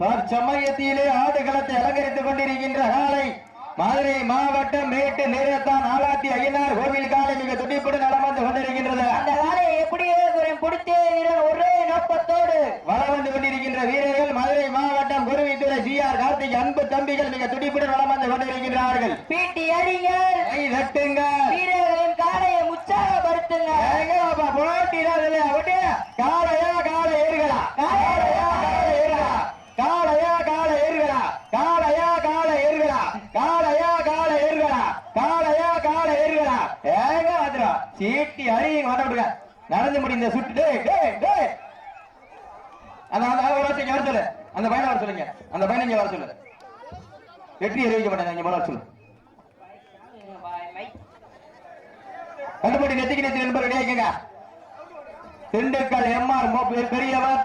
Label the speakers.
Speaker 1: தற்சமயத்திலே ஆடுகளத்தை அலங்கரித்துக் கொண்டிருக்கின்ற காலை மதுரை மாவட்டம் மேட்டு நேரத்தான் ஆலாத்தி ஐயனார் கோவில் காலை மிக துடிப்புடன் நலம் வந்து கொண்டிருக்கின்றது.
Speaker 2: அந்த காலை எப்படியே குரம் பிடித்தே ஒரே நோக்கத்தோடு.
Speaker 1: வளம் வந்து கொண்டிருக்கின்ற வீரர்கள் மதுரை மாவட்டம் குருவித்துறை ஜி ஆர் கார்த்திக் அன்பு தம்பிகள் மிக துடிப்புடன் வளம் வந்து கொண்டிருக்கின்றார்கள்.
Speaker 2: பீட்டி அடிங்கள்
Speaker 1: கை தட்டுங்க
Speaker 2: வீரர்களின் காலையை உற்சாகப்படுத்துங்க
Speaker 1: காலையா கால காளை காலையா கால காளை ஏங்க வந்துடா சீட்டி அழியுங்க வர விடுங்க நடந்து முடிந்த சுட்டு டே டே டேய். அந்த அந்த வர சொல்லு. அந்த பையனை வர சொல்லுங்க. அந்த பையனை இங்க வர சொல்லு. வெற்றி அறிவிக்க மாட்டேன் இங்க வர சொல்லு. கண்டுபிடி நெத்திக்கு நெத்தி நண்பர் கிடையாதுங்க திண்டுக்கல் எம்ஆர் பெரியவர்.